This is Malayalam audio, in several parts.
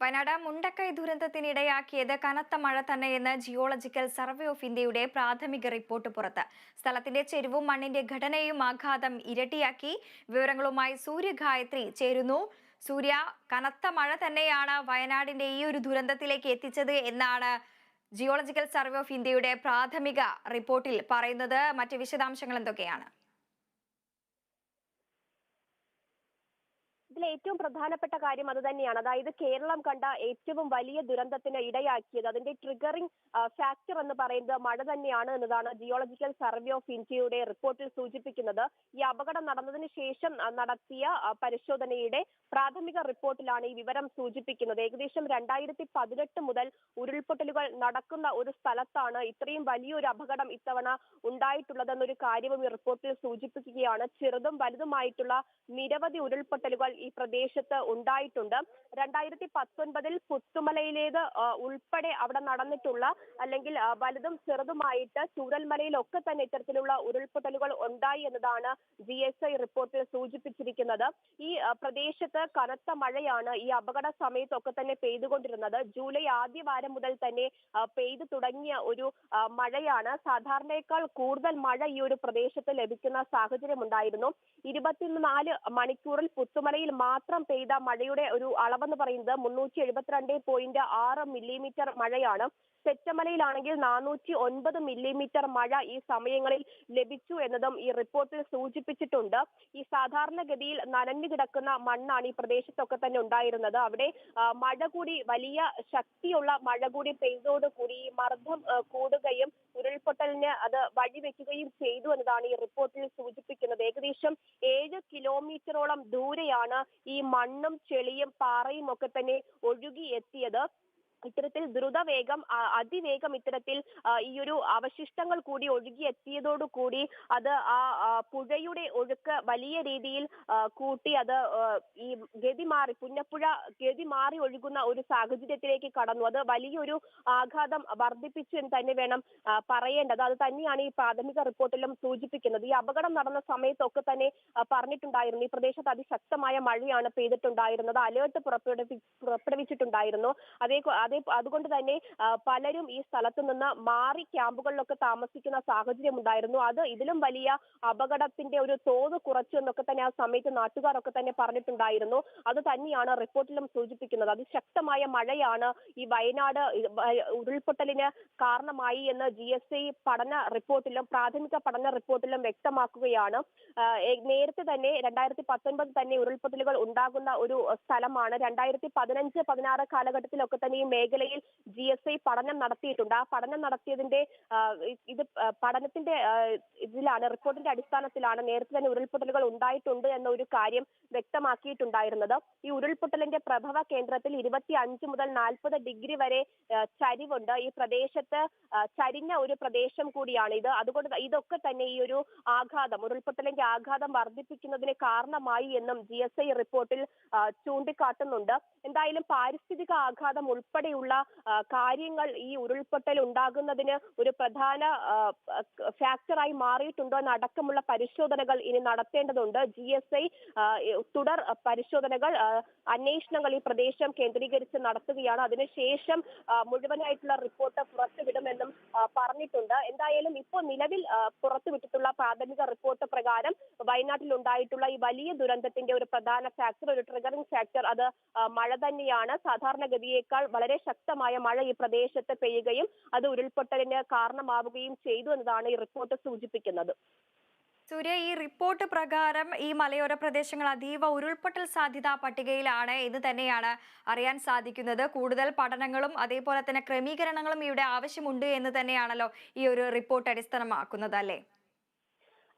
വയനാട് മുണ്ടക്കൈ ദുരന്തത്തിനിടയാക്കിയത് കനത്ത മഴ തന്നെയെന്ന് ജിയോളജിക്കൽ സർവേ ഓഫ് ഇന്ത്യയുടെ പ്രാഥമിക റിപ്പോർട്ട് പുറത്ത്. സ്ഥലത്തിന്റെ ചെരുവും മണ്ണിന്റെ ഘടനയും ആഘാതം ഇരട്ടിയാക്കി. വിവരങ്ങളുമായി സൂര്യഗായത്രി ചേരുന്നു. സൂര്യ കനത്ത മഴ തന്നെയാണ് വയനാടിന്റെ ഈ ഒരു ദുരന്തത്തിലേക്ക് എത്തിച്ചത് എന്നാണ് ജിയോളജിക്കൽ സർവേ ഓഫ് ഇന്ത്യയുടെ പ്രാഥമിക റിപ്പോർട്ടിൽ പറയുന്നത്. മറ്റ് വിശദാംശങ്ങൾ എന്തൊക്കെയാണ്? ഇതിൽ ഏറ്റവും പ്രധാനപ്പെട്ട കാര്യം അത് തന്നെയാണ്. അതായത് കേരളം കണ്ട ഏറ്റവും വലിയ ദുരന്തത്തിന് ഇടയാക്കിയത് അതിന്റെ ട്രിഗറിംഗ് ഫാക്ടർ എന്ന് പറയുന്നത് മഴ തന്നെയാണ് എന്നതാണ് ജിയോളജിക്കൽ സർവേ ഓഫ് ഇന്ത്യയുടെ റിപ്പോർട്ടിൽ സൂചിപ്പിക്കുന്നത്. ഈ അപകടം നടന്നതിന് ശേഷം നടത്തിയ പരിശോധനയുടെ പ്രാഥമിക റിപ്പോർട്ടിലാണ് ഈ വിവരം സൂചിപ്പിക്കുന്നത്. ഏകദേശം രണ്ടായിരത്തി പതിനെട്ട് മുതൽ ഉരുൾപൊട്ടലുകൾ നടക്കുന്ന ഒരു സ്ഥലത്താണ് ഇത്രയും വലിയൊരു അപകടം ഇത്തവണ ഉണ്ടായിട്ടുള്ളതെന്നൊരു കാര്യവും ഈ റിപ്പോർട്ടിൽ സൂചിപ്പിക്കുകയാണ്. ചെറുതും വലുതുമായിട്ടുള്ള നിരവധി ഉരുൾപൊട്ടലുകൾ ഈ പ്രദേശത്ത് ഉണ്ടായിട്ടുണ്ട്. രണ്ടായിരത്തി പത്തൊൻപതിൽ പുത്തുമലയിലേത് ഉൾപ്പെടെ അവിടെ നടന്നിട്ടുള്ള അല്ലെങ്കിൽ വലുതും ചെറുതുമായിട്ട് ചൂരൽമലയിലൊക്കെ തന്നെ ഇത്തരത്തിലുള്ള ഉരുൾപൊട്ടലുകൾ ഉണ്ടായി എന്നതാണ് ജി എസ് ഐ റിപ്പോർട്ടിൽ സൂചിപ്പിച്ചിരിക്കുന്നത്. ഈ പ്രദേശത്ത് കനത്ത മഴയാണ് ഈ അപകട സമയത്തൊക്കെ തന്നെ പെയ്തുകൊണ്ടിരുന്നത്. ജൂലൈ ആദ്യ വാരം മുതൽ തന്നെ പെയ്തു തുടങ്ങിയ ഒരു മഴയാണ്. സാധാരണയേക്കാൾ കൂടുതൽ മഴ ഈ ഒരു പ്രദേശത്ത് ലഭിക്കുന്ന സാഹചര്യം ഉണ്ടായിരുന്നു ഇരുപത്തിനാല് മണിക്കൂറിൽ പുത്തുമലയിൽ മാത്രം പെയ്ത മഴയുടെ ഒരു അളവെന്ന് പറയുന്നത് മുന്നൂറ്റി എഴുപത്തിരണ്ട് പോയിന്റ് ആറ് മില്ലിമീറ്റർ മഴയാണ്. തെറ്റമലയിലാണെങ്കിൽ നാനൂറ്റി ഒൻപത് മില്ലിമീറ്റർ മഴ ഈ സമയങ്ങളിൽ ലഭിച്ചു എന്നതും ഈ റിപ്പോർട്ടിൽ സൂചിപ്പിച്ചിട്ടുണ്ട്. ഈ സാധാരണഗതിയിൽ നനഞ്ഞു കിടക്കുന്ന മണ്ണാണ് ഈ പ്രദേശത്തൊക്കെ തന്നെ ഉണ്ടായിരുന്നത്. അവിടെ മഴ കൂടി വലിയ ശക്തിയുള്ള മഴ കൂടി പെയ്തോടുകൂടി ഈ മർദ്ദം കൂടുകയും ഉരുൾപൊട്ടലിന് അത് വഴിവെക്കുകയും ചെയ്തു എന്നതാണ് ഈ റിപ്പോർട്ടിൽ സൂചിപ്പിക്കുന്നത്. ഏകദേശം ഏഴ് കിലോമീറ്ററോളം ദൂരെയാണ് ഈ മണ്ണും ചെളിയും പാറയും ഒക്കെ തന്നെ ഒഴുകി എത്തിയത് ഇത്തരത്തിൽ ദ്രുതവേഗം അതിവേഗം ഇത്തരത്തിൽ ഈ ഒരു അവശിഷ്ടങ്ങൾ കൂടി ഒഴുകിയെത്തിയതോടുകൂടി അത് ആ പുഴയുടെ ഒഴുക്ക് വലിയ രീതിയിൽ കൂട്ടി അത് ഈ ഗതി മാറി പുന്നപ്പുഴ ഗതി മാറി ഒഴുകുന്ന ഒരു സാഹചര്യത്തിലേക്ക് കടന്നു. അത് വലിയൊരു ആഘാതം വർദ്ധിപ്പിച്ചു എന്ന് തന്നെ വേണം പറയേണ്ടത്. അത് തന്നെയാണ് ഈ പ്രാഥമിക റിപ്പോർട്ടിലും സൂചിപ്പിക്കുന്നത്. ഈ അപകടം നടന്ന സമയത്തൊക്കെ തന്നെ പറഞ്ഞിട്ടുണ്ടായിരുന്നു. ഈ പ്രദേശത്ത് അതിശക്തമായ മഴയാണ് പെയ്തിട്ടുണ്ടായിരുന്നത്. അലേർട്ട് പുറപ്പെടുവി പുറപ്പെടുവിച്ചിട്ടുണ്ടായിരുന്നു. അതേ അതേ അതുകൊണ്ട് തന്നെ പലരും ഈ സ്ഥലത്ത് നിന്ന് മാറി ക്യാമ്പുകളിലൊക്കെ താമസിക്കുന്ന സാഹചര്യം ഉണ്ടായിരുന്നു അത് ഇതിലും വലിയ അപകടത്തിന്റെ ഒരു തോത് കുറച്ചു എന്നൊക്കെ തന്നെ ആ സമയത്ത് നാട്ടുകാരൊക്കെ തന്നെ പറഞ്ഞിട്ടുണ്ടായിരുന്നു. അത് തന്നെയാണ് റിപ്പോർട്ടിലും സൂചിപ്പിക്കുന്നത്. അത് ശക്തമായ മഴയാണ് ഈ വയനാട് ഉരുൾപൊട്ടലിന് കാരണമായി എന്ന് ജി എസ് ഐ പഠന റിപ്പോർട്ടിലും പ്രാഥമിക പഠന റിപ്പോർട്ടിലും വ്യക്തമാക്കുകയാണ്. നേരത്തെ തന്നെ രണ്ടായിരത്തി പത്തൊൻപത് തന്നെ ഉരുൾപൊട്ടലുകൾ ഉണ്ടാകുന്ന ഒരു സ്ഥലമാണ്. രണ്ടായിരത്തി പതിനഞ്ച് പതിനാറ് കാലഘട്ടത്തിലൊക്കെ തന്നെ ഈ മേഖലയിൽ ജി എസ് ഐ പഠനം നടത്തിയിട്ടുണ്ട്. ആ പഠനം നടത്തിയതിന്റെ ഇത് പഠനത്തിന്റെ ഇതിലാണ് റിപ്പോർട്ടിന്റെ അടിസ്ഥാനത്തിലാണ് നേരത്തെ തന്നെ ഉരുൾപൊട്ടലുകൾ ഉണ്ടായിട്ടുണ്ട് എന്ന ഒരു കാര്യം വ്യക്തമാക്കിയിട്ടുണ്ടായിരുന്നത്. ഈ ഉരുൾപൊട്ടലിന്റെ പ്രഭവ കേന്ദ്രത്തിൽ ഇരുപത്തി അഞ്ച് മുതൽ നാൽപ്പത് ഡിഗ്രി വരെ ചരിവുണ്ട്. ഈ പ്രദേശത്ത് ചരിഞ്ഞ ഒരു പ്രദേശം കൂടിയാണ് ഇത്. അതുകൊണ്ട് ഇതൊക്കെ തന്നെ ഈ ഒരു ആഘാതം ഉരുൾപൊട്ടലിന്റെ ആഘാതം വർദ്ധിപ്പിക്കുന്നതിന് കാരണമായി എന്നും ജി റിപ്പോർട്ടിൽ ചൂണ്ടിക്കാട്ടുന്നുണ്ട്. എന്തായാലും പാരിസ്ഥിതിക ആഘാതം ഉൾപ്പെടെയുള്ള കാര്യങ്ങൾ ഈ ഉരുൾപൊട്ടൽ ഉണ്ടാകുന്നതിന് ഒരു പ്രധാന ഫാക്ടറായി മാറിയിട്ടുണ്ടോ എന്നടക്കമുള്ള പരിശോധനകൾ ഇനി നടത്തേണ്ടതുണ്ട്. ജി എസ് ഐ തുടർ പരിശോധനകൾ അന്വേഷണങ്ങൾ ഈ പ്രദേശം കേന്ദ്രീകരിച്ച് നടത്തുകയാണ്. അതിനുശേഷം മുഴുവനായിട്ടുള്ള റിപ്പോർട്ട് പുറത്തുവിടുമെന്നും പറഞ്ഞിട്ടുണ്ട്. എന്തായാലും ഇപ്പോൾ നിലവിൽ പുറത്തുവിട്ടിട്ടുള്ള പ്രാഥമിക റിപ്പോർട്ട് പ്രകാരം വയനാട്ടിൽ ഉണ്ടായിട്ടുള്ള ഈ വലിയ ദുരന്തത്തിന്റെ ഒരു പ്രധാന ഫാക്ടർ ഒരു ട്രിഗറിംഗ് ഫാക്ടർ അത് മഴ തന്നെയാണ്. സാധാരണഗതിയേക്കാൾ വളരെ ശക്തമായ മഴ ഈ പ്രദേശത്ത് പെയ്യുകയും അത് ഉരുൾപൊട്ടലിന് കാരണമാവുകയും ചെയ്തു എന്നതാണ് ഈ റിപ്പോർട്ട് സൂചിപ്പിക്കുന്നത്. സൂര്യ ഈ റിപ്പോർട്ട് പ്രകാരം ഈ മലയോര പ്രദേശങ്ങൾ അതീവ ഉരുൾപൊട്ടൽ സാധ്യതാ പട്ടികയിലാണ് എന്ന് തന്നെയാണ് അറിയാൻ സാധിക്കുന്നത്. കൂടുതൽ പഠനങ്ങളും അതേപോലെ തന്നെ ക്രമീകരണങ്ങളും ഇവിടെ ആവശ്യമുണ്ട് എന്ന് തന്നെയാണല്ലോ ഈ ഒരു റിപ്പോർട്ട് അടിസ്ഥാനമാക്കുന്നത് അല്ലേ?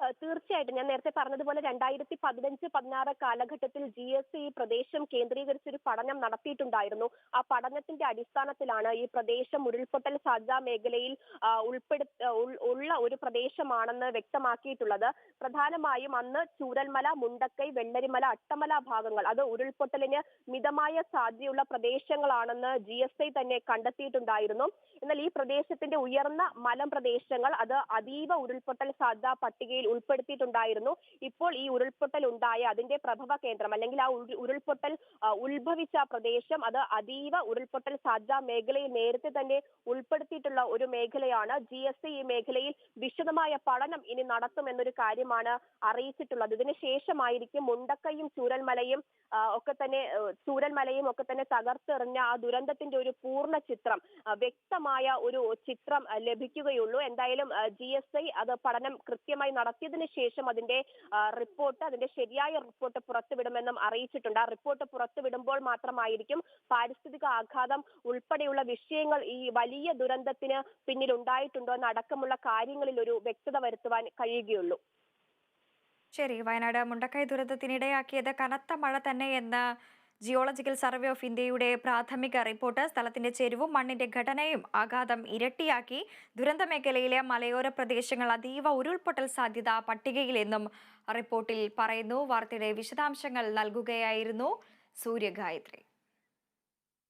തീർച്ചയായിട്ടും. ഞാൻ നേരത്തെ പറഞ്ഞതുപോലെ രണ്ടായിരത്തി പതിനഞ്ച് പതിനാറ് കാലഘട്ടത്തിൽ ജി എസ് ഈ പ്രദേശം കേന്ദ്രീകരിച്ചൊരു പഠനം നടത്തിയിട്ടുണ്ടായിരുന്നു. ആ പഠനത്തിന്റെ അടിസ്ഥാനത്തിലാണ് ഈ പ്രദേശം ഉരുൾപൊട്ടൽ സാധ്യതാ മേഖലയിൽ ഉൾപ്പെടുത്ത ഉള്ള ഒരു പ്രദേശമാണെന്ന് വ്യക്തമാക്കിയിട്ടുള്ളത്. പ്രധാനമായും അന്ന് ചൂരൽമല മുണ്ടക്കൈ വെള്ളരിമല അട്ടമല ഭാഗങ്ങൾ അത് ഉരുൾപൊട്ടലിന് മിതമായ സാധ്യതയുള്ള പ്രദേശങ്ങളാണെന്ന് ജി എസ് ഐ തന്നെ കണ്ടെത്തിയിട്ടുണ്ടായിരുന്നു. എന്നാൽ ഈ പ്രദേശത്തിന്റെ ഉയർന്ന മലം പ്രദേശങ്ങൾ അത് അതീവ ഉരുൾപൊട്ടൽ സാധ്യതാ പട്ടികയിൽ ഉൾപ്പെടുത്തിയിട്ടുണ്ടായിരുന്നു. ഇപ്പോൾ ഈ ഉരുൾപൊട്ടൽ ഉണ്ടായ അതിന്റെ പ്രഭവ കേന്ദ്രം അല്ലെങ്കിൽ ആ ഉരുൾപൊട്ടൽ ഉത്ഭവിച്ച പ്രദേശം അത് അതീവ ഉരുൾപൊട്ടൽ സാധ്യതാ മേഖലയിൽ നേരത്തെ തന്നെ ഉൾപ്പെടുത്തിയിട്ടുള്ള ഒരു മേഖലയാണ്. ജി എസ് ഈ മേഖലയിൽ വിശദമായ പഠനം ഇനി നടത്തുമെന്നൊരു കാര്യമാണ് അറിയിച്ചിട്ടുള്ളത്. ഇതിന് ശേഷമായിരിക്കും മുണ്ടക്കയും ചൂരൽമലയും ഒക്കെ തന്നെ ചൂരൽമലയും ഒക്കെ തന്നെ തകർത്തെറിഞ്ഞ ആ ദുരന്തത്തിന്റെ ഒരു പൂർണ ചിത്രം വ്യക്തമായ ഒരു ചിത്രം ലഭിക്കുകയുള്ളൂ. എന്തായാലും ജി അത് പഠനം കൃത്യമായി നടത്തിയതിനു ശേഷം അതിന്റെ റിപ്പോർട്ട് അതിന്റെ ശരിയായ റിപ്പോർട്ട് പുറത്തുവിടുമെന്നും അറിയിച്ചിട്ടുണ്ട്. ആ റിപ്പോർട്ട് പുറത്തുവിടുമ്പോൾ മാത്രമായിരിക്കും പാരിസ്ഥിതിക ആഘാതം ഉൾപ്പെടെയുള്ള വിഷയങ്ങൾ ഈ വലിയ ദുരന്തത്തിന് പിന്നിൽ ഉണ്ടായിട്ടുണ്ടോ എന്നടക്കമുള്ള കാര്യങ്ങളിൽ ഒരു വ്യക്തത വരുത്തുവാൻ കഴിയുകയുള്ളൂ. ശരി വയനാട് മുണ്ടക്കൈ ദുരന്തത്തിനിടയാക്കിയത് കനത്ത മഴ തന്നെയെന്ന് ജിയോളജിക്കൽ സർവേ ഓഫ് ഇന്ത്യയുടെ പ്രാഥമിക റിപ്പോർട്ട് സ്ഥലത്തിന്റെ ചെരുവും മണ്ണിന്റെ ഘടനയും ആഘാതം ഇരട്ടിയാക്കി. ദുരന്ത മേഖലയിലെ മലയോര പ്രദേശങ്ങൾ അതീവ ഉരുൾപൊട്ടൽ സാധ്യത പട്ടികയിലെന്നും റിപ്പോർട്ടിൽ പറയുന്നു. വാർത്തയുടെ വിശദാംശങ്ങൾ നൽകുകയായിരുന്നു സൂര്യഗായത്രി.